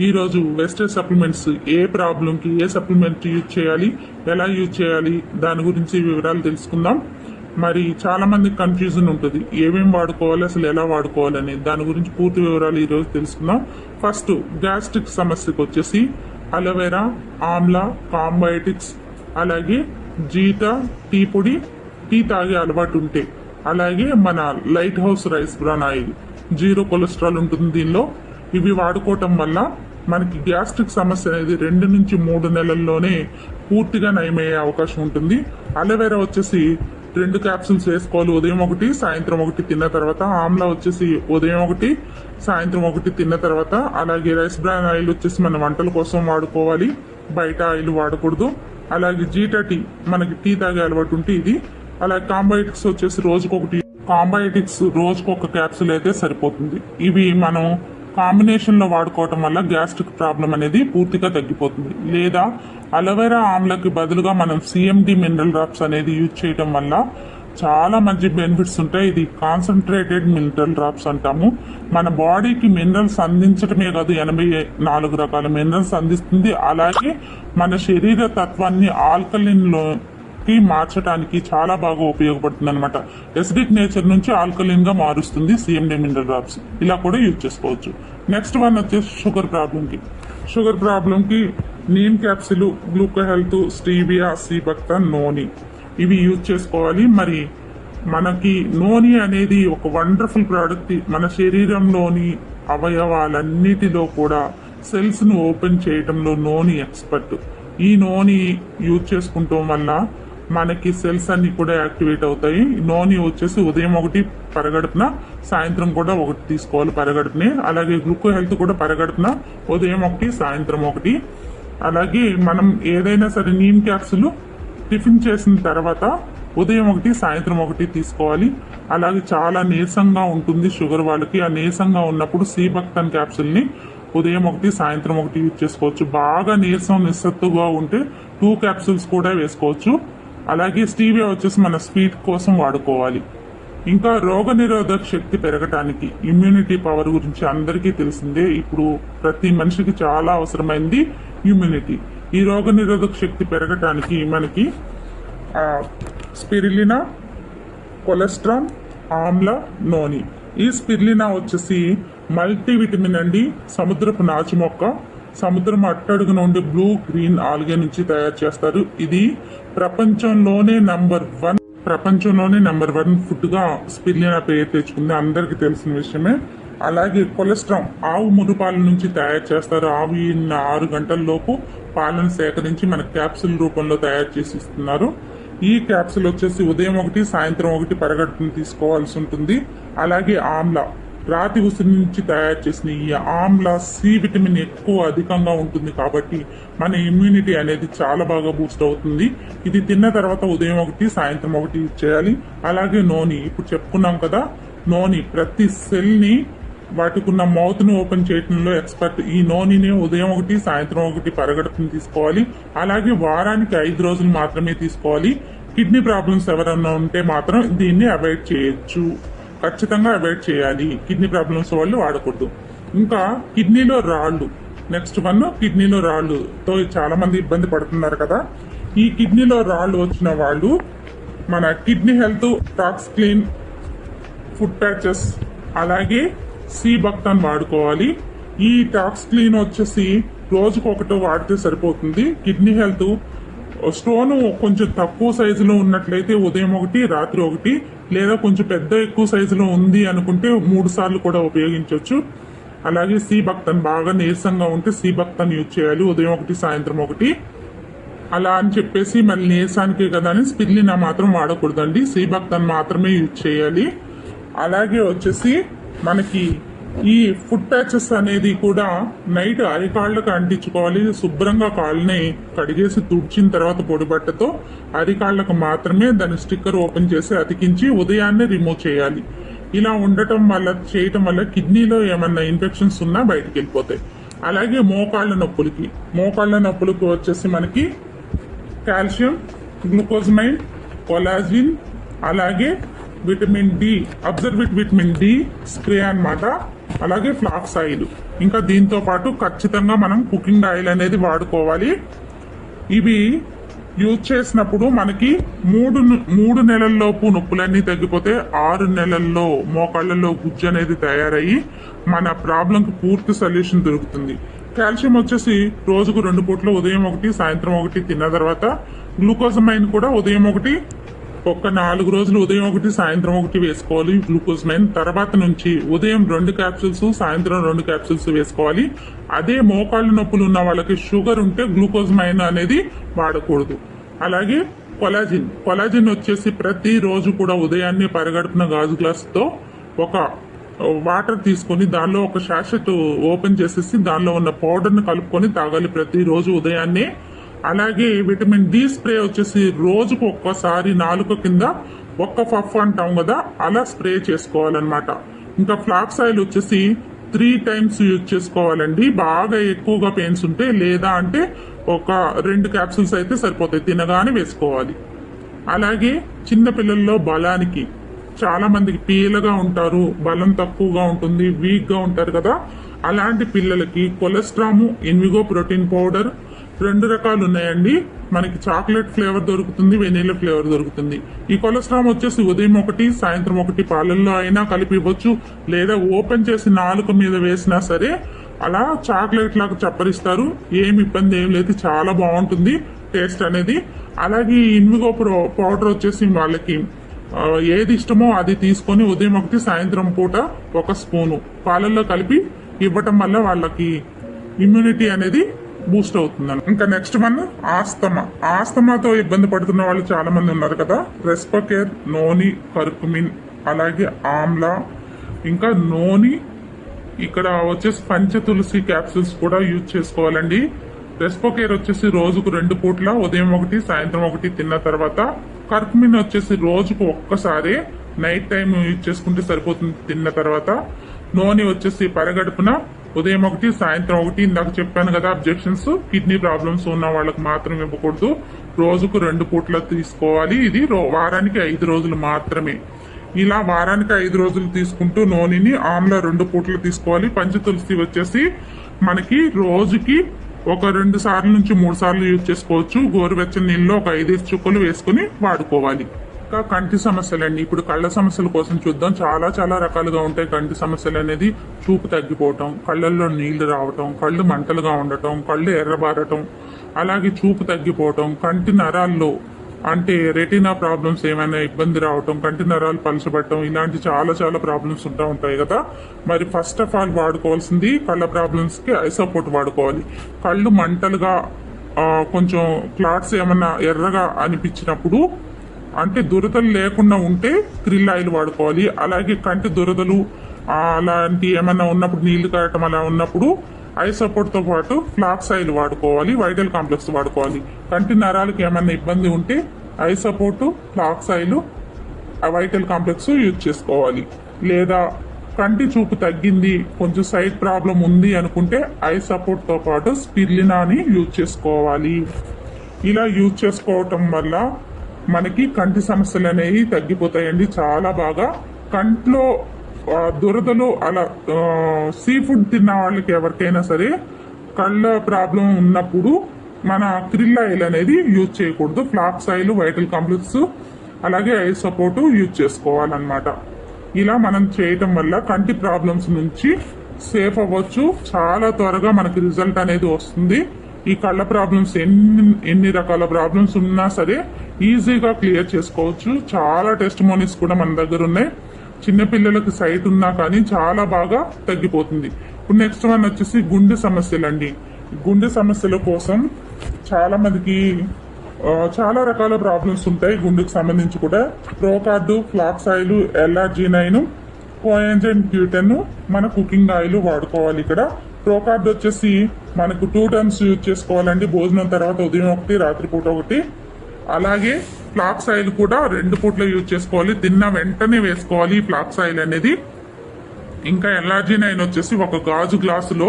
ఈరోజు వెస్టర్ సప్లిమెంట్స్ ఏ ప్రాబ్లంకి ఏ supplement use చేయాలి ఎలా యూజ్ చేయాలి దాని గురించి వివరాలు తెలుసుకుందాం. మరి చాలా మంది కన్ఫ్యూజన్ ఉంటుంది. ఏమేమి వాడుకోవాలి అసలు ఎలా వాడుకోవాలని దాని గురించి పూర్తి వివరాలు ఈరోజు తెలుసుకుందాం. ఫస్ట్ గ్యాస్ట్రిక్ సమస్యకు వచ్చేసి అలోవెరా ఆమ్లా కాంబయోటిక్స్ అలాగే జీత టీ పొడి టీ తాగే అలవాటు ఉంటే. అలాగే మన light house rice bran oil. Zero cholesterol ఉంటుంది దీనిలో. ఇవి వాడుకోవటం వల్ల మనకి గ్యాస్ట్రిక్ సమస్య అనేది రెండు నుంచి మూడు నెలల్లోనే పూర్తిగా నయమయ్యే అవకాశం ఉంటుంది. అలోవెరా వచ్చేసి రెండు క్యాప్సూల్స్ వేసుకోవాలి. ఉదయం ఒకటి సాయంత్రం ఒకటి తిన్న తర్వాత ఆమ్లా వచ్చేసి ఉదయం ఒకటి సాయంత్రం ఒకటి తిన్న తర్వాత అలాగే రైస్ బ్రాన్ ఆయిల్ వచ్చేసి మన వంటల కోసం వాడుకోవాలి. బయట ఆయిల్ వాడకూడదు. అలాగే జీటా టీ మనకి టీ తాగే అలవాటు ఉంటే ఇది. అలాగే కాంబయోటిక్స్ వచ్చేసి రోజుకొకటి కాంబయోటిక్స్ రోజుకొక క్యాప్సూల్ అయితే సరిపోతుంది. ఇవి మనం కాంబినేషన్లో వాడుకోవటం వల్ల గ్యాస్ట్రిక్ ప్రాబ్లం అనేది పూర్తిగా తగ్గిపోతుంది. లేదా అలోవెరా ఆమ్లకి బదులుగా మనం సిఎండి మినరల్ డ్రాప్స్ అనేది యూజ్ చేయటం వల్ల చాలా మంచి బెనిఫిట్స్ ఉంటాయి. ఇది కాన్సన్ట్రేటెడ్ మినరల్ డ్రాప్స్ అంటాము. మన బాడీకి మినరల్స్ అందించడమే కాదు ఎనభై నాలుగు రకాల మినరల్స్ అందిస్తుంది. అలాగే మన శరీర తత్వాన్ని ఆల్కలిన్లో కి మార్చడానికి చాలా బాగా ఉపయోగపడుతుంది అనమాట ఎసిడిక్ నేచర్ నుంచి ఆల్కలిన్గా మారుస్తుంది సిఎండి మినరల్ డ్రాప్స్ ఇలా కూడా యూజ్ చేసుకోవచ్చు. నెక్స్ట్ వన్ వచ్చేసి షుగర్ ప్రాబ్లంకి షుగర్ ప్రాబ్లంకి neem capsule gluco health stevia సీబక్త noni ఇవి యూజ్ చేసుకోవాలి. మరి మనకి నోని అనేది ఒక వండర్ఫుల్ ప్రోడక్ట్ మన శరీరంలోని అవయవాలన్నిటిలో కూడా సెల్స్ను ఓపెన్ చేయటంలో నోని ఎక్స్పర్ట్ ఈ నోని యూజ్ చేసుకుంటాం వల్ల మనకి సెల్స్ అన్ని కూడా యాక్టివేట్ అవుతాయి. నోని వచ్చేసి ఉదయం ఒకటి పరగడుపున సాయంత్రం కూడా ఒకటి తీసుకోవాలి పరగడుపునే. అలాగే గ్లూకో హెల్త్ కూడా పరగడుపున ఉదయం ఒకటి సాయంత్రం ఒకటి. అలాగే మనం ఏదైనా సరే నీమ్ క్యాప్సులు టిఫిన్ చేసిన తర్వాత ఉదయం ఒకటి సాయంత్రం ఒకటి తీసుకోవాలి. అలాగే చాలా నీరసంగా ఉంటుంది షుగర్ వాళ్ళకి. ఆ నీరసంగా ఉన్నప్పుడు సీబక్తన్ క్యాప్సుల్ని ఉదయం ఒకటి సాయంత్రం ఒకటి యూజ్ చేసుకోవచ్చు. బాగా నీరసం నిస్సత్తుగా ఉంటే టూ క్యాప్సూల్స్ కూడా వేసుకోవచ్చు. అలాగే స్టీవియా వచ్చేసి మన స్వీట్ కోసం వాడుకోవాలి. ఇంకా రోగ నిరోధక శక్తి పెరగటానికి ఇమ్యూనిటీ పవర్ గురించి అందరికీ తెలిసిందే. ఇప్పుడు ప్రతి మనిషికి చాలా అవసరమైంది ఇమ్యూనిటీ ఈ రోగ నిరోధక శక్తి పెరగటానికి మనకి స్పిరిలినా కొలెస్ట్రాల్ ఆమ్ల నోని ఈ స్పిర్లినా వచ్చేసి మల్టీవిటమిన్ అండి సముద్రపు నాచు మొక్క సముద్రం అట్టడుగున ఉండే బ్లూ గ్రీన్ ఆల్గే నుంచి తయారు చేస్తారు. ఇది ప్రపంచంలోనే నంబర్ వన్ ప్రపంచంలోనే నెంబర్ వన్ ఫుడ్గా స్పిర్లినా పేరు తెచ్చుకుంది. అందరికి తెలిసిన విషయమే. అలాగే కొలెస్ట్రాల్ ఆవు మురుపాల నుంచి తయారు చేస్తారు. ఆవు ఆరు గంటల లోపు పాలను సేకరించి మన క్యాప్సుల్ రూపంలో తయారు చేసి ఇస్తున్నారు. ఈ క్యాప్సుల్ వచ్చేసి ఉదయం ఒకటి సాయంత్రం ఒకటి పరగడుపుని తీసుకోవాల్సి ఉంటుంది. అలాగే ఆమ్లా రాతి ఉసిరి నుంచి తయారు చేసిన ఈ ఆమ్లా సి విటమిన్ ఎక్కువ అధికంగా ఉంటుంది కాబట్టి మన ఇమ్యూనిటీ అనేది చాలా బాగా బూస్ట్ అవుతుంది. ఇది తిన్న తర్వాత ఉదయం ఒకటి సాయంత్రం ఒకటి చేయాలి. అలాగే నోని ఇప్పుడు చెప్పుకున్నాం కదా నోని ప్రతి సెల్ని వాటికి ఉన్న మౌత్ను ఓపెన్ చేయడంలో ఎక్స్పర్ట్ ఈ నోనిని ఉదయం ఒకటి సాయంత్రం ఒకటి పరగడుపుని తీసుకోవాలి. అలాగే వారానికి ఐదు రోజులు మాత్రమే తీసుకోవాలి. కిడ్నీ ప్రాబ్లమ్స్ ఎవరన్నా ఉంటే మాత్రం దీన్ని అవాయిడ్ చేయొచ్చు. ఖచ్చితంగా అవాయిడ్ చేయాలి. కిడ్నీ ప్రాబ్లమ్స్ వాళ్ళు వాడకూడదు. ఇంకా కిడ్నీలో రాళ్ళు. నెక్స్ట్ వన్ కిడ్నీలో రాళ్ళుతో చాలా మంది ఇబ్బంది పడుతున్నారు కదా. ఈ కిడ్నీలో రాళ్ళు వచ్చిన వాళ్ళు మన kidney health tox clean food patches అలాగే సి బక్తాన్ వాడుకోవాలి. ఈ టాక్స్ క్లీన్ వచ్చేసి రోజుకు ఒకటో వాడితే సరిపోతుంది. కిడ్నీ హెల్త్ స్టోన్ కొంచెం తక్కువ సైజులో ఉన్నట్లయితే ఉదయం ఒకటి రాత్రి ఒకటి లేదా కొంచెం పెద్ద ఎక్కువ సైజులో ఉంది అనుకుంటే మూడు సార్లు కూడా ఉపయోగించవచ్చు. అలాగే సి భక్తన్ బాగా నీరసంగా ఉంటే సి భక్తన్ యూజ్ చేయాలి ఉదయం ఒకటి సాయంత్రం ఒకటి. అలా అని చెప్పేసి మళ్ళీ నీరసానికే కదా అని స్పిర్లినా మాత్రం వాడకూడదండి. సి భక్తన్ మాత్రమే యూజ్ చేయాలి. అలాగే వచ్చేసి మనకి ఈ ఫుడ్ ప్యాచెస్ అనేది కూడా నైట్ అరికాళ్ళకు అంటించుకోవాలి. శుభ్రంగా కాళ్ళని కడిగేసి తుడిచిన తర్వాత పొడిబట్టతో అరికాళ్ళకు మాత్రమే దాని స్టిక్కర్ ఓపెన్ చేసి అతికించి ఉదయాన్నే రిమూవ్ చేయాలి. ఇలా ఉండటం వల్ల చేయటం వల్ల కిడ్నీలో ఏమన్నా ఇన్ఫెక్షన్స్ ఉన్నా బయటకు వెళ్ళిపోతాయి. అలాగే మోకాళ్ళ నొప్పులకి. మోకాళ్ళ నొప్పులకి వచ్చేసి మనకి కాల్షియం గ్లూకోజమైన్ కొలాజిన్ అలాగే విటమిన్ డి అబ్జర్విట్ విటమిన్ డి స్ప్రే అన్నమాట. అలాగే ఫ్లాక్స్ ఆయిల్ ఇంకా దీంతో పాటు ఖచ్చితంగా మనం కుకింగ్ ఆయిల్ అనేది వాడుకోవాలి. ఇవి యూజ్ చేసినప్పుడు మనకి మూడు మూడు నెలల్లోపు నొప్పులన్నీ తగ్గిపోతే ఆరు నెలల్లో మోకాళ్ళలో గుజ్జు అనేది తయారయ్యి మన ప్రాబ్లంకి పూర్తి సొల్యూషన్ దొరుకుతుంది. కాల్షియం వచ్చేసి రోజుకు రెండు పూట్ల ఉదయం ఒకటి సాయంత్రం ఒకటి తిన్న తర్వాత గ్లూకోజమైన్ కూడా ఉదయం ఒకటి ఒక్క నాలుగు రోజులు ఉదయం ఒకటి సాయంత్రం ఒకటి వేసుకోవాలి గ్లూకోజ్ మైన్ తర్వాత నుంచి ఉదయం రెండు క్యాప్సూల్స్ సాయంత్రం రెండు క్యాప్సూల్స్ వేసుకోవాలి. అదే మోకాళ్ళు నొప్పులు ఉన్న వాళ్ళకి షుగర్ ఉంటే గ్లూకోజ్ మైన్ అనేది వాడకూడదు. అలాగే కొలాజిన్. కొలాజిన్ వచ్చేసి ప్రతి రోజు కూడా ఉదయాన్నే పరగడుపున గాజు గ్లాస్తో ఒక వాటర్ తీసుకొని దానిలో ఒక శాశ్వత ఓపెన్ చేసేసి దానిలో ఉన్న పౌడర్ని కలుపుకొని తాగాలి ప్రతి రోజు ఉదయాన్నే. అలాగే విటమిన్ డి స్ప్రే వచ్చేసి రోజుకు ఒక్కసారి నాలుక కింద ఒక్క ఫఫ్ అంటాం కదా అలా స్ప్రే చేసుకోవాలన్నమాట. ఇంకా ఫ్లాక్స్ ఆయిల్ వచ్చేసి త్రీ టైమ్స్ యూజ్ చేసుకోవాలండి. బాగా ఎక్కువగా పెయిన్స్ ఉంటే లేదా అంటే ఒక రెండు క్యాప్సూల్స్ అయితే సరిపోతాయి తినగానే వేసుకోవాలి. అలాగే చిన్నపిల్లల్లో బలానికి చాలా మందికి పీలగా ఉంటారు బలం తక్కువగా ఉంటుంది వీక్గా ఉంటారు కదా. అలాంటి పిల్లలకి కొలెస్ట్రాము ఇన్విగో ప్రోటీన్ పౌడర్ రెండు రకాలు ఉన్నాయండి మనకి చాక్లెట్ ఫ్లేవర్ దొరుకుతుంది వెనీలా ఫ్లేవర్ దొరుకుతుంది. ఈ కొలెస్ట్రామ్ వచ్చేసి ఉదయం ఒకటి సాయంత్రం ఒకటి పాలల్లో అయినా కలిపి ఇవ్వచ్చు. లేదా ఓపెన్ చేసి నాలుక మీద వేసినా సరే అలా చాక్లెట్ లాగా చప్పరిస్తారు. ఏమి ఇబ్బంది ఏం లేదు చాలా బాగుంటుంది టేస్ట్ అనేది. అలాగే ఇన్విగో పౌడర్ వచ్చేసి వాళ్ళకి ఏది ఇష్టమో అది తీసుకొని ఉదయం ఒకటి సాయంత్రం పూట ఒక స్పూను పాలల్లో కలిపి ఇవ్వటం వల్ల వాళ్ళకి ఇమ్యూనిటీ అనేది బూస్ట్ అవుతుందని ఇంకా నెక్స్ట్ వన్ ఆస్తమా. ఆస్తమాతో ఇబ్బంది పడుతున్న వాళ్ళు చాలా మంది ఉన్నారు కదా. రెస్పకేర్ నోని కర్కుమిన్ అలాగే ఆమ్లా ఇంకా నోని ఇక్కడ వచ్చేసి పంచ తులసి క్యాప్సూల్స్ కూడా యూజ్ చేసుకోవాలండి. రెస్పోకేర్ వచ్చేసి రోజుకు రెండు పూట్ల ఉదయం ఒకటి సాయంత్రం ఒకటి తిన్న తర్వాత. కర్క్మిన్ వచ్చేసి రోజుకు ఒక్కసారి నైట్ టైం యూజ్ చేసుకుంటే సరిపోతుంది తిన్న తర్వాత. నూనె వచ్చేసి పరగడుపున ఉదయం ఒకటి సాయంత్రం ఒకటి ఇందాక చెప్పాను కదా అబ్జెక్షన్స్. కిడ్నీ ప్రాబ్లమ్స్ ఉన్న వాళ్ళకి మాత్రం ఇవ్వకూడదు. రోజుకు రెండు పూట్ల తీసుకోవాలి. ఇది రో- వారానికి ఐదు రోజులు మాత్రమే. ఇలా వారానికి ఐదు రోజులు తీసుకుంటూ నూనెని ఆమ్ల రెండు పూటలు తీసుకోవాలి. పంచ తులసి వచ్చేసి మనకి రోజుకి ఒక రెండు సార్లు నుంచి మూడు సార్లు యూజ్ చేసుకోవచ్చు. గోరువెచ్చని నీళ్ళలో ఒక ఐదు చుక్కలు వేసుకుని వాడుకోవాలి. ఇంకా కంటి సమస్యలు అండి ఇప్పుడు కళ్ళ సమస్యల కోసం చూద్దాం. చాలా చాలా రకాలుగా ఉంటాయి కంటి సమస్యలు అనేది. చూపు తగ్గిపోవటం కళ్ళల్లో నీళ్ళు రావటం కళ్ళు మంటలుగా ఉండటం కళ్ళు ఎర్రబారటం అలాగే చూపు తగ్గిపోవటం కంటి నరాల్లో అంటే రెటీనా ప్రాబ్లమ్స్ ఏమైనా ఇబ్బంది రావటం కంటి నరాలు పలచబడటం ఇలాంటి చాలా చాలా ప్రాబ్లమ్స్ ఉంటా ఉంటాయి కదా. మరి ఫస్ట్ ఆఫ్ ఆల్ వాడుకోవాల్సింది కళ్ళ ప్రాబ్లమ్స్కి ఐసపోర్ట్ వాడుకోవాలి. కళ్ళు మంటలుగా కొంచెం క్లాట్స్ ఏమన్నా ఎర్రగా అనిపించినప్పుడు అంటే దురదలు లేకుండా ఉంటే క్రిల్ ఆయిల్ వాడుకోవాలి. అలాగే కంటి దురదలు అలాంటి ఏమైనా ఉన్నప్పుడు నీళ్ళు కాయటం అలా ఉన్నప్పుడు ఐ సపోర్ట్తో పాటు ఫ్లాక్స్ ఆయిల్ వాడుకోవాలి వైటల్ కాంప్లెక్స్ వాడుకోవాలి. కంటి నరాలకు ఏమైనా ఇబ్బంది ఉంటే eye support flax oil vital complex use చేసుకోవాలి. లేదా కంటి చూపు తగ్గింది కొంచెం సైడ్ ప్రాబ్లం ఉంది అనుకుంటే ఐ సపోర్ట్తో పాటు స్పిర్లినాని యూజ్ చేసుకోవాలి. ఇలా యూజ్ చేసుకోవటం వల్ల మనకి కంటి సమస్యలు అనేవి తగ్గిపోతాయండి చాలా బాగా. కంట్లో దురదలు అలా సీ ఫుడ్ తిన్న వాళ్ళకి ఎవరికైనా సరే కళ్ళ ప్రాబ్లం ఉన్నప్పుడు మన క్రిల్ ఆయిల్ అనేది యూజ్ చేయకూడదు. ఫ్లాక్స్ ఆయిల్ వైటల్ కాంప్లెక్స్ అలాగే ఐ సపోర్ట్ యూజ్ చేసుకోవాలన్నమాట. ఇలా మనం చేయటం వల్ల కంటి ప్రాబ్లమ్స్ నుంచి సేఫ్ అవ్వచ్చు. చాలా త్వరగా మనకి రిజల్ట్ అనేది వస్తుంది. ఈ కళ్ళ ప్రాబ్లమ్స్ ఎన్ని ఎన్ని రకాల ప్రాబ్లమ్స్ ఉన్నా సరే ఈజీగా క్లియర్ చేసుకోవచ్చు. చాలా టెస్ట్ మోనీస్ కూడా మన దగ్గర ఉన్నాయి. చిన్నపిల్లలకు సైట్ ఉన్నా కానీ చాలా బాగా తగ్గిపోతుంది. ఇప్పుడు నెక్స్ట్ వన్ వచ్చేసి గుండె సమస్యలు అండి. గుండె సమస్యల కోసం చాలా మందికి చాలా రకాల ప్రాబ్లమ్స్ ఉంటాయి గుండెకు సంబంధించి కూడా. ProCard flax oil L arginine coenzyme Q ten మన కుకింగ్ ఆయిల్ వాడుకోవాలి ఇక్కడ. ప్రోకార్డ్ వచ్చేసి మనకు టూ టైమ్స్ యూజ్ చేసుకోవాలండి. భోజనం తర్వాత ఉదయం ఒకటి రాత్రిపూట ఒకటి. అలాగే ఫ్లాక్స్ ఆయిల్ కూడా రెండు పూట్ల యూజ్ చేసుకోవాలి. తిన్న వెంటనే వేసుకోవాలి ఈ ఫ్లాక్స్ ఆయిల్ అనేది. ఇంకా ఎలర్జీ నైన్ వచ్చేసి ఒక గాజు గ్లాసులో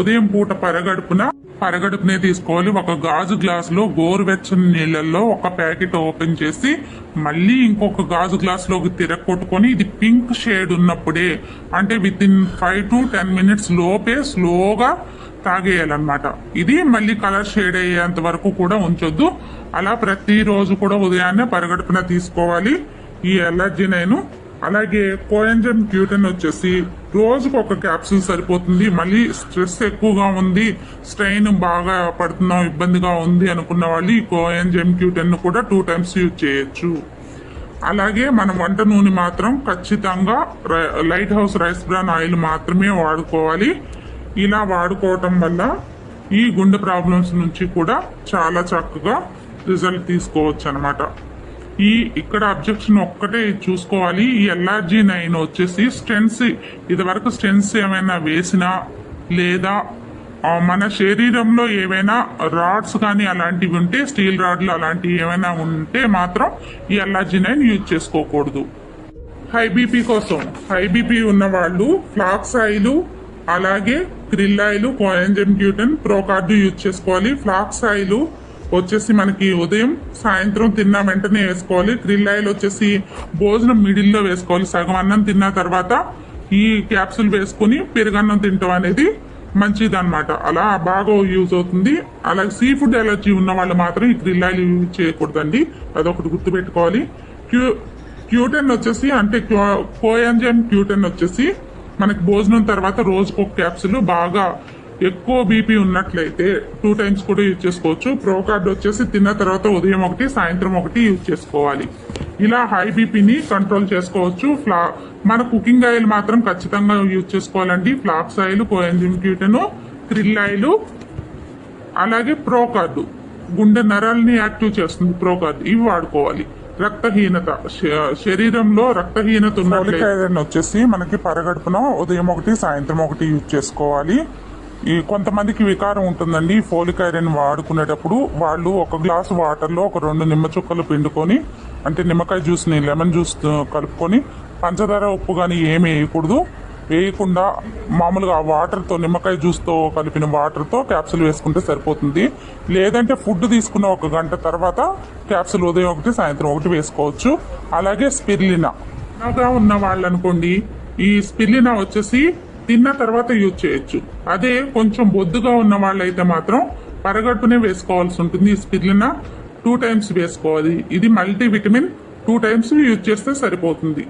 ఉదయం పూట పరగడుపున పరగడుపునే తీసుకోవాలి. ఒక గాజు గ్లాసులో గోరువెచ్చని నీళ్ళల్లో ఒక ప్యాకెట్ ఓపెన్ చేసి మళ్ళీ ఇంకొక గాజు గ్లాసులోకి తిరగొట్టుకొని ఇది పింక్ షేడ్ ఉన్నప్పుడే అంటే within five to ten minutes లోపే స్లోగా తాగేయాలన్నమాట. ఇది మళ్ళీ కలర్ షేడ్ అయ్యేంత వరకు కూడా ఉంచొద్దు. అలా ప్రతిరోజు కూడా ఉదయాన్నే పరగడుపున తీసుకోవాలి ఈ ఎలర్జీ నేను. అలాగే కోయంజమ్ క్యూటన్ వచ్చేసి రోజుకు ఒక క్యాప్సూల్ సరిపోతుంది. మళ్ళీ స్ట్రెస్ ఎక్కువగా ఉంది స్ట్రెయిన్ బాగా పడుతున్నాం ఇబ్బందిగా ఉంది అనుకున్న వాళ్ళు ఈ కోయంజమ్ క్యూటన్ కూడా టూ టైమ్స్ యూజ్ చేయొచ్చు. అలాగే మన వంట నూనె మాత్రం ఖచ్చితంగా రై- light house rice bran oil మాత్రమే వాడుకోవాలి. ఇలా వాడుకోవటం వల్ల ఈ గుండె ప్రాబ్లమ్స్ నుంచి కూడా చాలా చక్కగా రిజల్ట్ తీసుకోవచ్చు అనమాట ఈ ఇక్కడ అబ్జెక్షన్ ఒక్కటే చూసుకోవాలి. ఈ ఎల్ఆర్జీ నైన్ వచ్చేసి స్టెన్స్ ఇదివరకు స్టెన్స్ ఏమైనా వేసినా లేదా మన శరీరంలో ఏవైనా రాడ్స్ కానీ అలాంటివి ఉంటే స్టీల్ రాడ్లు అలాంటివి ఏమైనా ఉంటే మాత్రం ఈ ఎల్ఆర్జీ నైన్ యూజ్ చేసుకోకూడదు. హై బీపీ కోసం హై బీపీ ఉన్న వాళ్ళు ఫ్లాక్స్ ఆయిల్ అలాగే krill oil coenzyme Q ten ProCard use చేసుకోవాలి. ఫ్లాక్స్ ఆయిల్ వచ్చేసి మనకి ఉదయం సాయంత్రం తిన్న వెంటనే వేసుకోవాలి. గ్రిల్ ఆయిల్ వచ్చేసి భోజనం మిడిల్లో వేసుకోవాలి. సగం అన్నం తిన్న తర్వాత ఈ క్యాప్సూల్ వేసుకుని పెరుగన్నం తింటాం అనేది మంచిది అనమాట అలా బాగా యూజ్ అవుతుంది. అలాగే సీ ఫుడ్ ఎలర్జీ ఉన్న వాళ్ళు మాత్రం ఈ గ్రిల్ ఆయిల్ యూజ్ చేయకూడదండి. అదొకటి గుర్తుపెట్టుకోవాలి. క్యూ క్యూటెన్ వచ్చేసి అంటే కోయంజన్ క్యూటెన్ వచ్చేసి మనకి భోజనం తర్వాత రోజుకు ఒక బాగా ఎక్కువ బీపీ ఉన్నట్లయితే టూ టైమ్స్ కూడా యూజ్ చేసుకోవచ్చు. ప్రో కార్డ్ వచ్చేసి తిన్న తర్వాత ఉదయం ఒకటి సాయంత్రం ఒకటి యూజ్ చేసుకోవాలి. ఇలా హై బీపీని కంట్రోల్ చేసుకోవచ్చు. ఫ్లా మన కుకింగ్ ఆయిల్ మాత్రం ఖచ్చితంగా యూజ్ చేసుకోవాలండి. Flax oil coenzyme Q ten krill oil అలాగే ప్రో కార్డు గుండె నరాలని యాక్టివ్ చేస్తుంది ప్రోకార్డు ఇవి వాడుకోవాలి. రక్తహీనత శరీరంలో రక్తహీనత ఉన్న వచ్చేసి మనకి పరగడుపున ఉదయం ఒకటి సాయంత్రం ఒకటి యూజ్ చేసుకోవాలి. ఈ కొంతమందికి వికారం ఉంటుందండి. ఫోలిక్ ఐరన్ వాడుకునేటప్పుడు వాళ్ళు ఒక గ్లాసు వాటర్లో ఒక రెండు నిమ్మ చుక్కలు పిండుకొని అంటే నిమ్మకాయ జ్యూస్ని లెమన్ జ్యూస్ కలుపుకొని పంచదార ఉప్పు కానీ ఏమి వేయకూడదు. వేయకుండా మామూలుగా ఆ వాటర్తో నిమ్మకాయ జ్యూస్తో కలిపిన వాటర్తో క్యాప్సూల్ వేసుకుంటే సరిపోతుంది. లేదంటే ఫుడ్ తీసుకున్న ఒక గంట తర్వాత క్యాప్సూల్ ఉదయం ఒకటి సాయంత్రం ఒకటి వేసుకోవచ్చు. అలాగే స్పిర్లినా. ఉన్న వాళ్ళు అనుకోండి ఈ స్పిర్లినా వచ్చేసి తిన్న తర్వాత యూజ్ చేయొచ్చు. అదే కొంచెం బొద్దుగా ఉన్న వాళ్ళైతే మాత్రం పరగడుపునే వేసుకోవాల్సి ఉంటుంది. ఈ స్పిర్లినా టూ టైమ్స్ వేసుకోవాలి. ఇది multivitamin two times use చేస్తే సరిపోతుంది.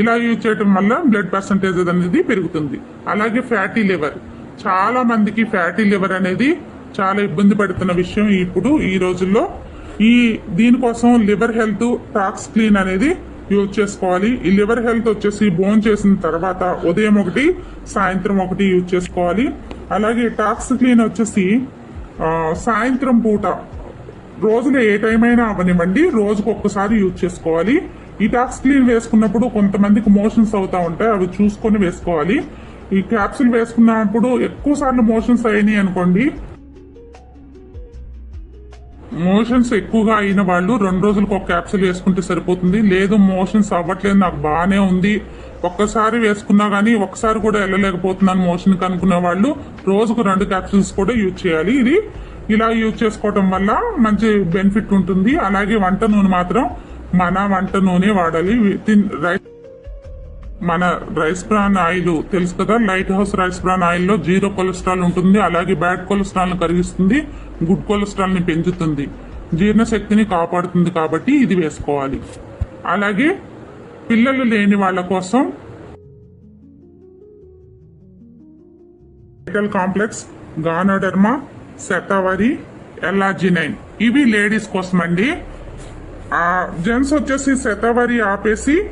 ఇలా యూజ్ చేయడం వల్ల బ్లడ్ పర్సంటేజ్ అనేది పెరుగుతుంది. అలాగే ఫ్యాటీ లివర్ చాలా మందికి ఫ్యాటీ లివర్ అనేది చాలా ఇబ్బంది పడుతున్న విషయం ఇప్పుడు ఈ రోజుల్లో. ఈ దీనికోసం లివర్ హెల్త్ టాక్స్ క్లీన్ అనేది యూజ్ చేసుకోవాలి ఈ లివర్ హెల్త్ వచ్చేసి బోన్ చేసిన తర్వాత ఉదయం ఒకటి సాయంత్రం ఒకటి యూజ్ చేసుకోవాలి. అలాగే టాక్స్ క్లీన్ వచ్చేసి సాయంత్రం పూట రోజులో ఏ టైం అయినా అవనివ్వండి. రోజుకు ఒక్కసారి యూజ్ చేసుకోవాలి. ఈ టాక్స్ క్లీన్ వేసుకున్నప్పుడు కొంతమందికి మోషన్స్ అవుతా ఉంటాయి. అవి చూసుకొని వేసుకోవాలి. ఈ క్యాప్సిల్ వేసుకున్నప్పుడు ఎక్కువ సార్లు మోషన్స్ అయినాయి అనుకోండి. మోషన్స్ ఎక్కువగా అయిన వాళ్ళు రెండు రోజులకు ఒక క్యాప్సిల్ వేసుకుంటే సరిపోతుంది. లేదు మోషన్స్ అవ్వట్లేదు నాకు బాగానే ఉంది. ఒక్కసారి వేసుకున్నా కానీ ఒకసారి కూడా వెళ్ళలేకపోతున్నాను మోషన్ అనుకున్న వాళ్ళు. రోజుకు రెండు క్యాప్సిల్స్ కూడా యూజ్ చేయాలి. ఇది ఇలా యూజ్ చేసుకోవటం వల్ల మంచి బెనిఫిట్ ఉంటుంది. అలాగే వంట నూనె మాత్రం మన వంట నూనె వాడాలి. విత్ ఇన్ మన రైస్ బ్రాన్ ఆయిల్ తెలుసు కదా? లైట్ హౌస్ రైస్ బ్రాన్ ఆయిల్లో జీరో కొలెస్ట్రాల్ ఉంటుంది. అలాగే బ్యాడ్ కొలెస్ట్రాల్ని కరిగిస్తుంది. గుడ్ కొలెస్ట్రాల్ని పెంచుతుంది. జీర్ణశక్తిని కాపాడుతుంది కాబట్టి ఇది వేసుకోవాలి. అలాగే పిల్లలు లేని వాళ్ళ కోసం metal complex ganoderma Shatavari L arginine ఇవి లేడీస్ కోసం అండి ఆ జెంట్స్ వచ్చేసి శతావరి ఆపేసి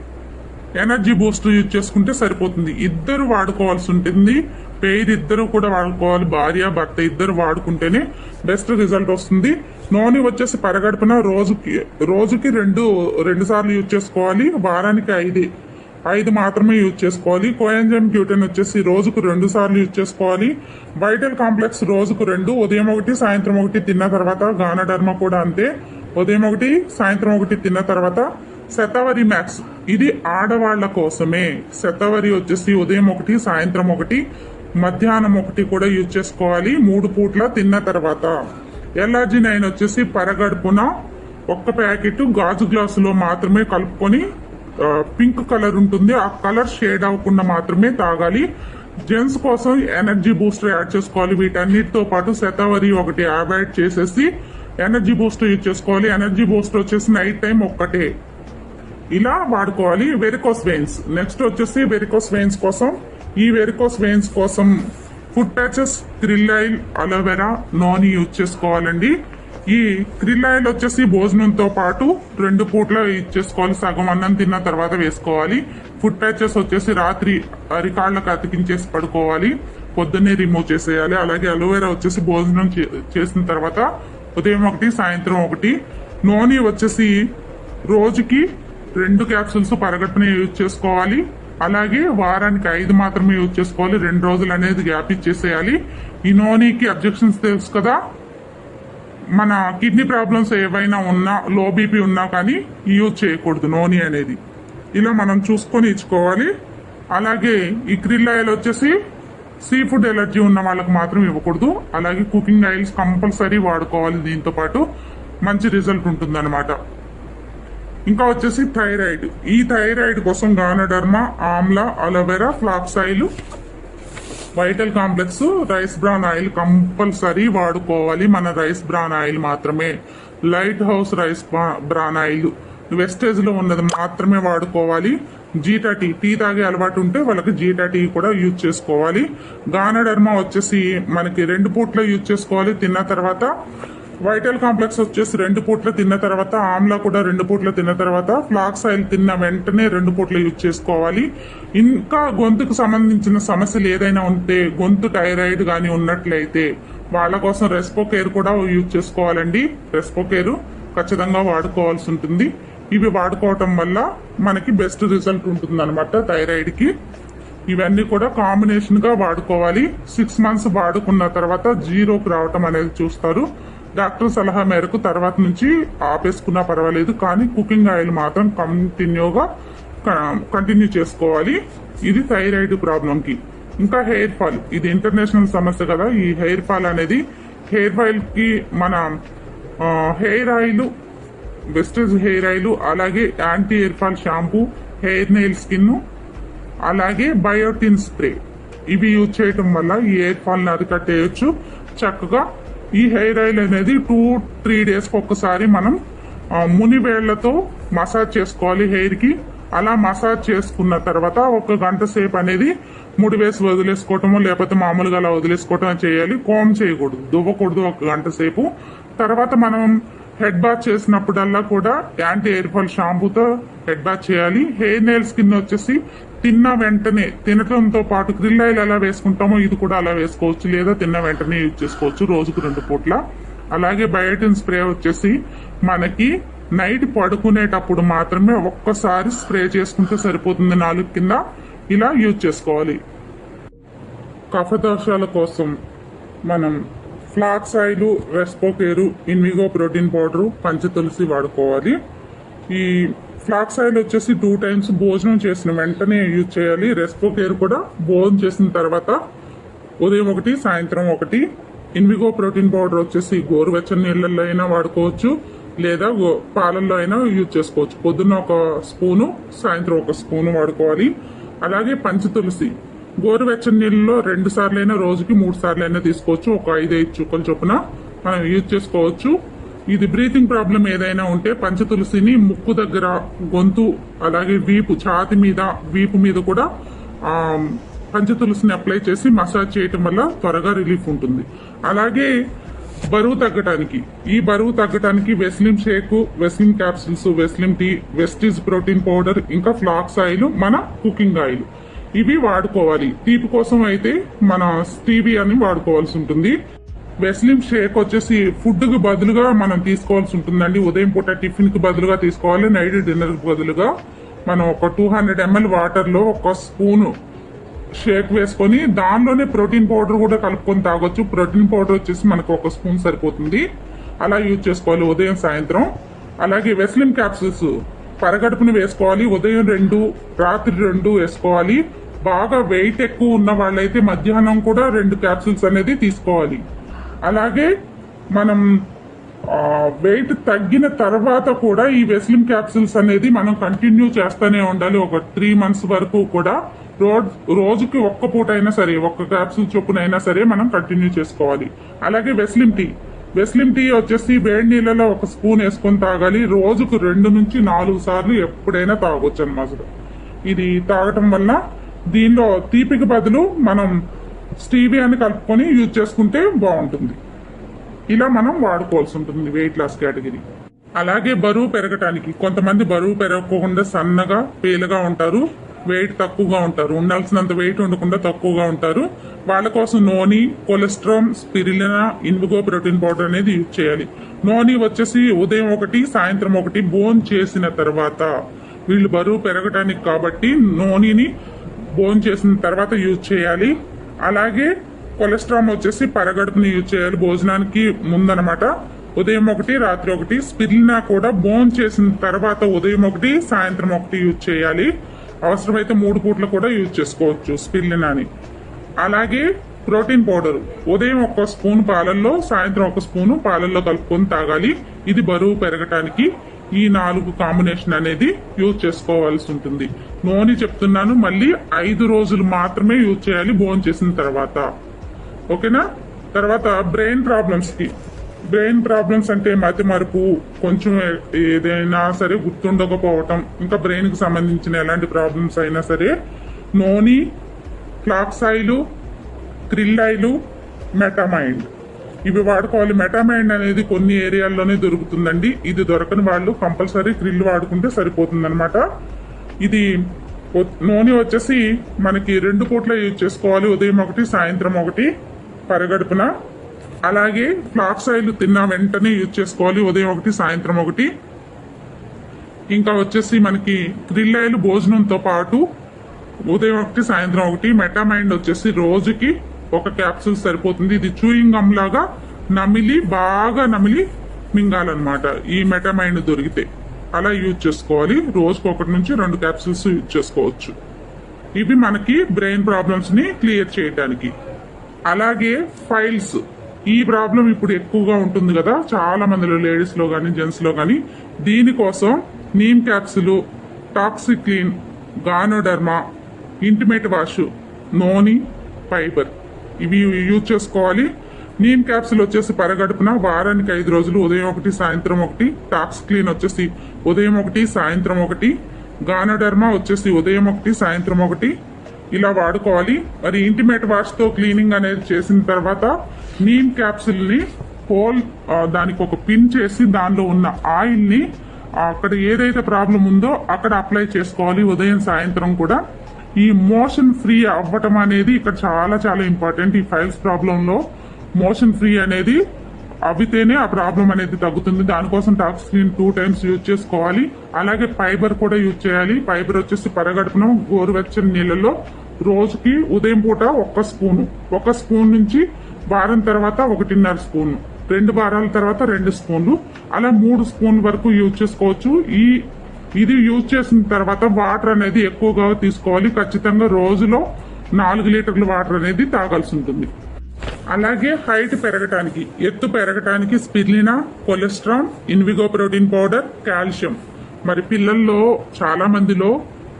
ఎనర్జీ బూస్ట్ యూజ్ చేసుకుంటే సరిపోతుంది. ఇద్దరు వాడుకోవాల్సి ఉంటుంది. పేరు ఇద్దరు కూడా వాడుకోవాలి. భార్య భర్త ఇద్దరు వాడుకుంటేనే బెస్ట్ రిజల్ట్ వస్తుంది. నూనె వచ్చేసి పరగడుపున రోజుకి రోజుకి రెండు రెండు సార్లు యూజ్ చేసుకోవాలి. వారానికి ఐదు. ఐదు మాత్రమే యూజ్ చేసుకోవాలి. కోయంజమ్ క్యూటన్ వచ్చేసి రోజుకు రెండు సార్లు యూజ్ చేసుకోవాలి. వైటల్ కాంప్లెక్స్ రోజుకు రెండు ఉదయం ఒకటి సాయంత్రం ఒకటి తిన్న తర్వాత గానడర్మ కూడా అంతే. ఉదయం ఒకటి సాయంత్రం ఒకటి తిన్న తర్వాత శతవరి మ్యాక్స్. ఇది ఆడవాళ్ళ కోసమే. శతవరి వచ్చేసి ఉదయం ఒకటి సాయంత్రం ఒకటి మధ్యాహ్నం ఒకటి కూడా యూజ్ చేసుకోవాలి. మూడు పూట్ల తిన్న తర్వాత. ఎల్ఆర్జీ నైన్ వచ్చేసి పరగడుపున ఒక్క ప్యాకెట్ గాజు గ్లాసులో మాత్రమే కలుపుకొని పింక్ కలర్ ఉంటుంది. ఆ కలర్ షేడ్ అవ్వకుండా మాత్రమే తాగాలి. జెంట్స్ కోసం ఎనర్జీ బూస్టర్ యాడ్ చేసుకోవాలి. వీటన్నిటితో పాటు శతావరి ఒకటి యాడ్ చేసేసి ఎనర్జీ బూస్టర్ యూజ్ చేసుకోవాలి. ఎనర్జీ బూస్టర్ వచ్చేసి నైట్ టైం ఒక్కటే. ఇలా వాడుకోవాలి. Varicose veins. నెక్స్ట్ వచ్చేసి వెరికోస్ వెయిన్స్ కోసం. ఈ వెరికోస్ వెయిన్స్ కోసం foot patches krill oil aloe vera noni use చేసుకోవాలండి. ఈ క్రిల్ ఆయిల్ వచ్చేసి భోజనంతో పాటు రెండు పూట్ల యూజ్ చేసుకోవాలి సగం అన్నం తిన్న తర్వాత వేసుకోవాలి. ఫుడ్ ప్యాచెస్ వచ్చేసి రాత్రి అరికాళ్ళకు అతికించేసి పడుకోవాలి. పొద్దున్నే రిమూవ్ చేసేయాలి. అలాగే అలోవెరా వచ్చేసి భోజనం చేసిన తర్వాత ఉదయం ఒకటి సాయంత్రం ఒకటి. నోని వచ్చేసి రోజుకి రెండు క్యాప్సూల్స్ పరగట్టున యూజ్ చేసుకోవాలి. అలాగే వారానికి ఐదు మాత్రమే యూజ్ చేసుకోవాలి. రెండు రోజులు అనేది గ్యాప్ ఇచ్చేసేయాలి. ఈ నోనీకి అబ్జెక్షన్స్ తెలుసు కదా? మన కిడ్నీ ప్రాబ్లమ్స్ ఏవైనా ఉన్నా లో బీపీ ఉన్నా కానీ యూజ్ చేయకూడదు నోని అనేది. ఇలా మనం చూసుకొని ఇచ్చుకోవాలి. అలాగే ఈ క్రిల్ ఆయిల్ వచ్చేసి సీ ఫుడ్ ఎలర్జీ ఉన్న వాళ్ళకి మాత్రం ఇవ్వకూడదు. అలాగే కుకింగ్ ఆయిల్స్ కంపల్సరీ వాడుకోవాలి. దీంతో పాటు మంచి రిజల్ట్ ఉంటుందన్నమాట. ఇంకా వచ్చేసి థైరాయిడ్. ఈ థైరాయిడ్ కోసం ganoderma amla aloe vera flax oil vital complex rice bran oil compulsory వాడుకోవాలి. మన రైస్ బ్రాన్ ఆయిల్ మాత్రమే. లైట్ హౌస్ రైస్ బ్రా- బ్రాన్ ఆయిల్ వెస్టేజ్లో ఉన్నది మాత్రమే వాడుకోవాలి. జీటా టీ టీ తాగే అలవాటు ఉంటే వాళ్ళకి జీటా టీ కూడా యూజ్ చేసుకోవాలి. గానడర్మా వచ్చేసి మనకి రెండు పూట్ల యూజ్ చేసుకోవాలి. తిన్న తర్వాత వైటల్ కాంప్లెక్స్ వచ్చేసి రెండు పూట్ల తిన్న తర్వాత ఆమ్లా కూడా రెండు పూట్ల తిన్న తర్వాత ఫ్లాక్స్ ఆయిల్ తిన్న వెంటనే రెండు పూట్ల యూజ్ చేసుకోవాలి. ఇంకా గొంతుకు సంబంధించిన సమస్యలు ఏదైనా ఉంటే గొంతు టైరాయిడ్ కానీ ఉన్నట్లయితే వాళ్ళ కోసం రెస్పో కేర్ కూడా యూజ్ చేసుకోవాలండి. రెస్పో కేర్ ఖచ్చితంగా వాడుకోవాల్సి ఉంటుంది. ఇవి వాడుకోవటం వల్ల మనకి బెస్ట్ రిజల్ట్ ఉంటుంది అనమాట థైరాయిడ్కి ఇవన్నీ కూడా కాంబినేషన్గా వాడుకోవాలి. సిక్స్ మంత్స్ వాడుకున్న తర్వాత జీరోకి రావటం అనేది చూస్తారు. డాక్టర్ సలహా మేరకు తర్వాత నుంచి ఆపేసుకున్నా పర్వాలేదు కానీ కుకింగ్ ఆయిల్ మాత్రం కంటిన్యూగా కంటిన్యూ చేసుకోవాలి. ఇది థైరాయిడ్ ప్రాబ్లంకి. ఇంకా హెయిర్ ఫాల్. ఇది ఇంటర్నేషనల్ సమస్య కదా ఈ హెయిర్ ఫాల్ అనేది హెయిర్ ఫాల్ మన hair oil Vestige hair oil అలాగే anti hair fall shampoo hair nail skin అలాగే బయోటిన్ స్ప్రే. ఇవి యూజ్ చేయటం వల్ల ఈ హెయిర్ ఫాల్ని అరికట్టేయచ్చు. చక్కగా ఈ హెయిర్ ఆయిల్ అనేది టూ త్రీ డేస్ ఒక్కసారి మనం మునివేళ్ళతో మసాజ్ చేసుకోవాలి హెయిర్కి అలా మసాజ్ చేసుకున్న తర్వాత ఒక గంట సేపు అనేది ముడివేసి వదిలేసుకోవటము లేకపోతే మామూలుగా అలా వదిలేసుకోవటం చేయాలి. కోమ్ చేయకూడదు దువ్వకూడదు ఒక గంట సేపు. తర్వాత మనం హెడ్ బాత్ చేసినప్పుడల్లా కూడా యాంటీ హెయిర్ ఫాల్ షాంపూతో హెడ్ బాత్ చేయాలి. హెయిర్ నెయిల్స్ కింద వచ్చేసి తిన్న వెంటనే తినటంతో పాటు గ్రిల్ ఆయిల్ ఎలా వేసుకుంటామో ఇది కూడా అలా వేసుకోవచ్చు. లేదా తిన్న వెంటనే యూజ్ చేసుకోవచ్చు రోజుకు రెండు పూట్ల. అలాగే బయోటిన్ స్ప్రే వచ్చేసి మనకి నైట్ పడుకునేటప్పుడు మాత్రమే ఒక్కసారి స్ప్రే చేసుకుంటే సరిపోతుంది నాలుగు కింద. ఇలా యూజ్ చేసుకోవాలి. కఫదోషాల కోసం మనం flax oil Respocare Invigo protein powder Panch Tulsi వాడుకోవాలి. ఈ ఫ్లాక్స్ ఆయిల్ వచ్చేసి టూ టైమ్స్ భోజనం చేసిన వెంటనే యూజ్ చేయాలి. రెస్పోకేర్ కూడా భోజనం చేసిన తర్వాత ఉదయం ఒకటి సాయంత్రం ఒకటి. ఇన్విగో ప్రోటీన్ పౌడర్ వచ్చేసి గోరువెచ్చని నీళ్ళల్లో అయినా వాడుకోవచ్చు లేదా పాలల్లో అయినా యూజ్ చేసుకోవచ్చు. పొద్దున్న ఒక స్పూను సాయంత్రం ఒక స్పూను వాడుకోవాలి. అలాగే పంచ తులసి గోరువెచ్చని నీళ్ళలో రెండు సార్లైనా రోజుకి మూడు సార్లు అయినా తీసుకోవచ్చు. ఒక ఐదు ఐదు చుక్కల చొప్పున మనం యూజ్ చేసుకోవచ్చు. ఇది బ్రీతింగ్ ప్రాబ్లం ఏదైనా ఉంటే పంచ తులసిని ముక్కు దగ్గర గొంతు అలాగే వీపు ఛాతి మీద వీపు మీద కూడా పంచతులసిని పంచ తులసిని అప్లై చేసి మసాజ్ చేయటం వల్ల త్వరగా రిలీఫ్ ఉంటుంది. అలాగే బరువు తగ్గటానికి ఈ బరువు తగ్గటానికి Veslim shake Veslim capsules Veslim tea Vestige protein powder ఇంకా ఫ్లాక్స్ ఆయిల్ మన కుకింగ్ ఆయిల్ ఇవి వాడుకోవాలి. తీపి కోసం అయితే మన స్టీవియాని వాడుకోవాల్సి ఉంటుంది. వెస్లిం షేక్ వచ్చేసి ఫుడ్కి బదులుగా మనం తీసుకోవాల్సి ఉంటుందండి. ఉదయం పూట టిఫిన్కి బదులుగా తీసుకోవాలి. నైట్ డిన్నర్కి బదులుగా మనం ఒక టూ హండ్రెడ్ ఎంఎల్ వాటర్లో ఒక స్పూన్ షేక్ వేసుకొని దానిలోనే ప్రోటీన్ పౌడర్ కూడా కలుపుకొని తాగొచ్చు. ప్రోటీన్ పౌడర్ వచ్చేసి మనకు ఒక స్పూన్ సరిపోతుంది. అలా యూజ్ చేసుకోవాలి ఉదయం సాయంత్రం. అలాగే వెస్లిం క్యాప్సూల్స్ పరగడుపుని వేసుకోవాలి. ఉదయం రెండు రాత్రి రెండు వేసుకోవాలి. బాగా వెయిట్ ఎక్కువ ఉన్న వాళ్ళైతే మధ్యాహ్నం కూడా రెండు క్యాప్సూల్స్ అనేది తీసుకోవాలి. అలాగే మనం వెయిట్ తగ్గిన తర్వాత కూడా ఈ వెస్లిన్ క్యాప్సూల్స్ అనేది మనం కంటిన్యూ చేస్తూనే ఉండాలి. ఒక త్రీ మంత్స్ వరకు కూడా రోజు రోజుకి ఒక్క పూట అయినా సరే ఒక్క క్యాప్సూల్ చొప్పున అయినా సరే మనం కంటిన్యూ చేసుకోవాలి. అలాగే వెస్లిమ్ టీ వెస్లిమ్ టీ వచ్చేసి వేడి నీళ్ళలో ఒక స్పూన్ వేసుకొని తాగాలి. రోజుకు రెండు నుంచి నాలుగు సార్లు ఎప్పుడైనా తాగొచ్చు అన్నమాట ఇది తాగటం వల్ల దీనిలో తీపికి బదులు మనం స్టీవియాని కలుపుకొని యూజ్ చేసుకుంటే బాగుంటుంది. ఇలా మనం వాడుకోవాల్సి ఉంటుంది వెయిట్ లాస్ కేటగిరీ అలాగే బరువు పెరగటానికి కొంతమంది బరువు పెరగకుండా సన్నగా పేలుగా ఉంటారు వెయిట్ తక్కువగా ఉంటారు. ఉండాల్సినంత వెయిట్ ఉండకుండా తక్కువగా ఉంటారు. వాళ్ళ కోసం noni cholesterol spirulina Invigo protein powder అనేది యూజ్ చేయాలి. నోని వచ్చేసి ఉదయం ఒకటి సాయంత్రం ఒకటి బోన్ చేసిన తర్వాత వీళ్ళు బరువు పెరగటానికి కాబట్టి నోనిని బోన్ చేసిన తర్వాత యూజ్ చేయాలి. అలాగే కొలెస్ట్రాల్ వచ్చేసి పరగడుపుని యూజ్ చేయాలి భోజనానికి ముందనమాట. ఉదయం ఒకటి రాత్రి ఒకటి స్పిరిలినా కూడా బోన్ చేసిన తర్వాత ఉదయం ఒకటి సాయంత్రం ఒకటి యూజ్ చేయాలి. అవసరమైతే మూడు పూట్లు కూడా యూజ్ చేసుకోవచ్చు స్పిరిలినాని. అలాగే ప్రోటీన్ పౌడర్. ఉదయం ఒక స్పూన్ పాలల్లో సాయంత్రం ఒక స్పూను పాలల్లో కలుపుకొని తాగాలి. ఇది బరువు పెరగటానికి. ఈ నాలుగు కాంబినేషన్ అనేది యూజ్ చేసుకోవాల్సి ఉంటుంది. నోని చెప్తున్నాను మళ్ళీ ఐదు రోజులు మాత్రమే యూజ్ చేయాలి బోన్ చేసిన తర్వాత. ఓకేనా? తర్వాత బ్రెయిన్ ప్రాబ్లమ్స్కి బ్రెయిన్ ప్రాబ్లమ్స్ అంటే మతి మరుపు కొంచెం ఏదైనా సరే గుర్తుండకపోవటం ఇంకా బ్రెయిన్కి సంబంధించిన ఎలాంటి ప్రాబ్లమ్స్ అయినా సరే నోని ఫ్లాక్సాయిలు క్రిల్లాయిలు మెటామైండ్. ఇవి వాడుకోవాలి. మెటామైండ్ అనేది కొన్ని ఏరియాల్లోనే దొరుకుతుందండి. ఇది దొరకని వాళ్ళు కంపల్సరీ క్రిల్ వాడుకుంటే సరిపోతుంది ఇది నూనె వచ్చేసి మనకి రెండు పూట్ల యూజ్ చేసుకోవాలి. ఉదయం ఒకటి సాయంత్రం ఒకటి పరగడుపున. అలాగే ఫ్లాక్స్ ఆయిల్ తిన్న వెంటనే యూజ్ చేసుకోవాలి. ఉదయం ఒకటి సాయంత్రం ఒకటి. ఇంకా వచ్చేసి మనకి గ్రిల్ ఆయిల్ భోజనంతో పాటు ఉదయం ఒకటి సాయంత్రం ఒకటి మెటామైండ్ వచ్చేసి రోజుకి ఒక క్యాప్సూల్ సరిపోతుంది. ఇది చూయింగ్ గమ్ లాగా నమిలి బాగా నమిలి మింగాలన్నమాట. ఈ మెటమైండ్ దొరికితే అలా యూజ్ చేసుకోవాలి. రోజుకు ఒకటి నుంచి రెండు క్యాప్సూల్స్ యూజ్ చేసుకోవచ్చు. ఇవి మనకి బ్రెయిన్ ప్రాబ్లమ్స్ని క్లియర్ చేయడానికి అలాగే ఫైల్స్ ఈ ప్రాబ్లం ఇప్పుడు ఎక్కువగా ఉంటుంది కదా. చాలా మందిలో లేడీస్లో కానీ జెంట్స్లో కానీ దీనికోసం neem capsule tox clean ganoderma intimate wash noni fibre ఇవి యూజ్ చేసుకోవాలి. నీమ్ క్యాప్సుల్ వచ్చేసి పరగడుపున వారానికి ఐదు రోజులు ఉదయం ఒకటి సాయంత్రం ఒకటి టాక్స్ క్లీన్ వచ్చేసి ఉదయం ఒకటి సాయంత్రం ఒకటి గానోడర్మా వచ్చేసి ఉదయం ఒకటి సాయంత్రం ఒకటి. ఇలా వాడుకోవాలి. మరి ఇంటిమేట్ వాష్తో క్లీనింగ్ అనేది చేసిన తర్వాత నీమ్ క్యాప్సుల్ని హోల్ దానికి ఒక పిన్ చేసి దానిలో ఉన్న ఆయిల్ని అక్కడ ఏదైతే ప్రాబ్లం ఉందో అక్కడ అప్లై చేసుకోవాలి. ఉదయం సాయంత్రం కూడా. ఈ మోషన్ ఫ్రీ అవ్వటం అనేది ఇక్కడ చాలా చాలా ఇంపార్టెంట్ ఈ ఫైల్స్ ప్రాబ్లం లో మోషన్ ఫ్రీ అనేది అవితేనే ఆ ప్రాబ్లం అనేది తగ్గుతుంది. దానికోసం top screen two times use చేసుకోవాలి. అలాగే ఫైబర్ కూడా యూజ్ చేయాలి. ఫైబర్ వచ్చేసి పరగడుపున గోరువెచ్చని నీళ్ళలో రోజుకి ఉదయం పూట ఒక్క స్పూను. ఒక స్పూన్ నుంచి వారం తర్వాత ఒకటిన్నర స్పూన్. రెండు వారాల తర్వాత రెండు స్పూన్లు. అలా మూడు స్పూన్ వరకు యూజ్ చేసుకోవచ్చు. ఈ ఇది యూజ్ చేసిన తర్వాత వాటర్ అనేది ఎక్కువగా తీసుకోవాలి. ఖచ్చితంగా రోజులో నాలుగు లీటర్ల వాటర్ అనేది తాగాల్సి ఉంటుంది. అలాగే హైట్ పెరగటానికి ఎత్తు పెరగటానికి spirulina cholesterol Invigo protein powder calcium. మరి పిల్లల్లో చాలా మందిలో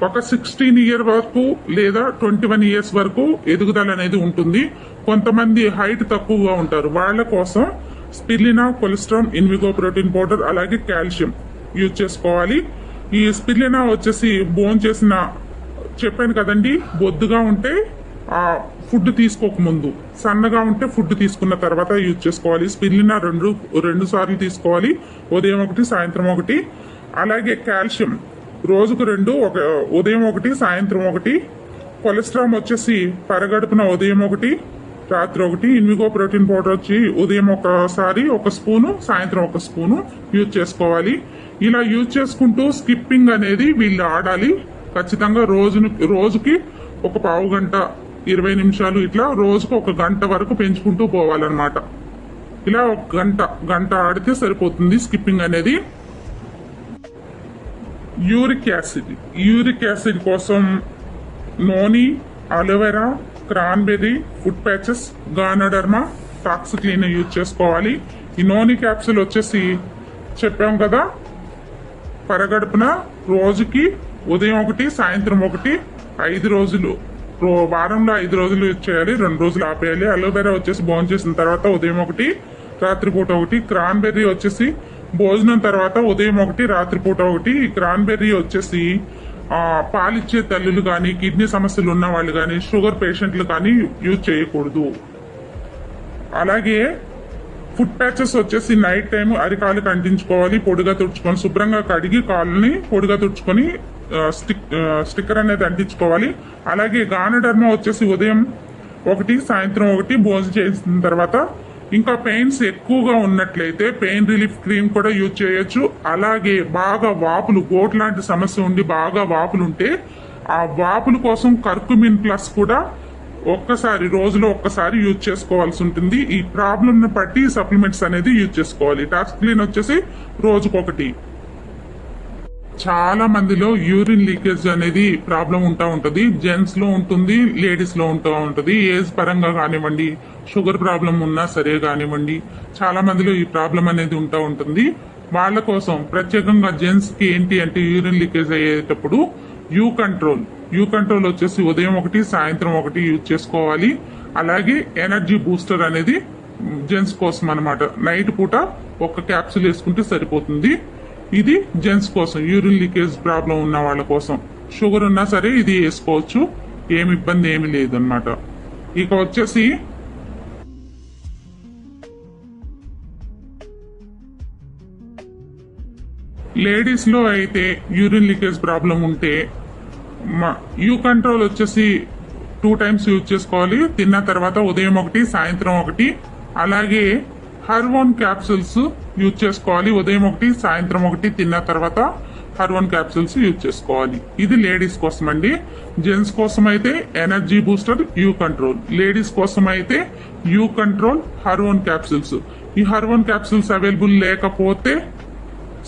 ఒక సిక్స్టీన్ ఇయర్ వరకు లేదా ట్వంటీ వన్ ఇయర్స్ వరకు ఎదుగుదల అనేది ఉంటుంది. కొంతమంది హైట్ తక్కువగా ఉంటారు. వాళ్ళ కోసం spirulina cholesterol Invigo protein powder అలాగే కాల్షియం యూజ్ చేసుకోవాలి. ఈ స్పిర్లినా వచ్చేసి బోన్ చేసిన చెప్పాను కదండి బొద్దుగా ఉంటే ఆ ఫుడ్ తీసుకోక ముందు. సన్నగా ఉంటే ఫుడ్ తీసుకున్న తర్వాత యూజ్ చేసుకోవాలి. స్పిల్లిన రెండు రెండు సార్లు తీసుకోవాలి. ఉదయం ఒకటి సాయంత్రం ఒకటి. అలాగే కాల్షియం. రోజుకు రెండు ఒక ఉదయం ఒకటి సాయంత్రం ఒకటి. కొలెస్ట్రాల్ వచ్చేసి పరగడుపున ఉదయం ఒకటి రాత్రి ఒకటి. ఇన్విగో ప్రోటీన్ పౌడర్ వచ్చి ఉదయం ఒకసారి ఒక స్పూను సాయంత్రం ఒక స్పూను యూజ్ చేసుకోవాలి. ఇలా యూజ్ చేసుకుంటూ స్కిప్పింగ్ అనేది వీళ్ళు ఆడాలి. ఖచ్చితంగా రోజును రోజుకి ఒక పావు గంట ఇరవై నిమిషాలు ఇట్లా రోజుకు ఒక గంట వరకు పెంచుకుంటూ పోవాలన్నమాట. ఇలా ఒక గంట గంట ఆడితే సరిపోతుంది స్కిప్పింగ్ అనేది. యూరిక్ యాసిడ్ యూరిక్ యాసిడ్ కోసం noni aloe vera cranberry foot patches ganoderma tox clean use చేసుకోవాలి. ఈ నోని క్యాప్సూల్ వచ్చేసి చెప్పాం కదా పరగడుపున రోజుకి ఉదయం ఒకటి సాయంత్రం ఒకటి ఐదు రోజులు. రో- వారంలో ఐదు రోజులు చేయాలి రెండు రోజులు ఆపేయాలి. అలోవెరా వచ్చేసి భోజనం చేసిన తర్వాత ఉదయం ఒకటి రాత్రిపూట ఒకటి క్రాన్బెర్రీ వచ్చేసి భోజనం తర్వాత ఉదయం ఒకటి రాత్రిపూట ఒకటి. ఈ క్రాన్బెర్రీ వచ్చేసి పాలిచ్చే తల్లులు కానీ కిడ్నీ సమస్యలు ఉన్న వాళ్ళు కానీ షుగర్ పేషెంట్లు కానీ యూజ్ చేయకూడదు. అలాగే ఫుట్ ప్యాచెస్ వచ్చేసి నైట్ టైం అరికాలు కంటించుకోవాలి పొడిగా తుడుచుకొని శుభ్రంగా కడిగి కాళ్ళని పొడిగా తుడుచుకొని స్టిక్ స్టిక్కర్ అనేది అంటించుకోవాలి. అలాగే గానడర్మ వచ్చేసి ఉదయం ఒకటి సాయంత్రం ఒకటి భోజనం చేసిన తర్వాత ఇంకా పెయిన్స్ ఎక్కువగా ఉన్నట్లయితే పెయిన్ రిలీఫ్ క్రీమ్ కూడా యూజ్ చేయొచ్చు. అలాగే బాగా వాపులు గోట్ లాంటి సమస్య ఉండి బాగా వాపులు ఉంటే ఆ వాపుల కోసం కర్కుమిన్ ప్లస్ కూడా ఒక్కసారి రోజులో ఒక్కసారి యూజ్ చేసుకోవాల్సి ఉంటుంది. ఈ ప్రాబ్లమ్ని బట్టి సప్లిమెంట్స్ అనేది యూజ్ చేసుకోవాలి. టాక్స్ క్లీన్ వచ్చేసి రోజుకొకటి. చాలా మందిలో యూరిన్ లీకేజ్ అనేది ప్రాబ్లం ఉంటా ఉంటుంది. జెంట్స్లో ఉంటుంది లేడీస్లో ఉంటా ఉంటుంది. ఏజ్ పరంగా కానివ్వండి షుగర్ ప్రాబ్లం ఉన్నా సరే కానివ్వండి చాలా మందిలో ఈ ప్రాబ్లం అనేది ఉంటా ఉంటుంది. వాళ్ళ కోసం ప్రత్యేకంగా జెంట్స్కి ఏంటి అంటే యూరిన్ లీకేజ్ అయ్యేటప్పుడు యూ కంట్రోల్. యూ కంట్రోల్ వచ్చేసి ఉదయం ఒకటి సాయంత్రం ఒకటి యూజ్ చేసుకోవాలి. అలాగే ఎనర్జీ బూస్టర్ అనేది జెంట్స్ కోసం అనమాట నైట్ పూట ఒక క్యాప్సూల్ వేసుకుంటే సరిపోతుంది. ఇది జెంట్స్ కోసం యూరిన్ లీకేజ్ ప్రాబ్లం ఉన్న వాళ్ళ కోసం. షుగర్ ఉన్నా సరే ఇది వేసుకోవచ్చు. ఏమి ఇబ్బంది ఏమి లేదనమాట ఇక వచ్చేసి లేడీస్లో అయితే యూరిన్ లీకేజ్ ప్రాబ్లం ఉంటే యూ కంట్రోల్ వచ్చేసి టూ టైమ్స్ యూజ్ చేసుకోవాలి. తిన్న తర్వాత ఉదయం ఒకటి సాయంత్రం ఒకటి. అలాగే హర్వోన్ క్యాప్సూల్స్ యూజ్ చేసుకోవాలి. ఉదయం ఒకటి సాయంత్రం ఒకటి తిన్న తర్వాత హర్వోన్ క్యాప్సూల్స్ యూజ్ చేసుకోవాలి. ఇది లేడీస్ కోసం అండి జెంట్స్ కోసం అయితే energy booster U control ladies కోసం అయితే యూ కంట్రోల్ హర్వోన్ క్యాప్సూల్స్ ఈ హర్వోన్ క్యాప్సూల్స్ అవైలబుల్ లేకపోతే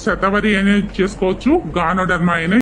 శతవరి అనేది చేసుకోవచ్చు. గానోడర్మా అయినా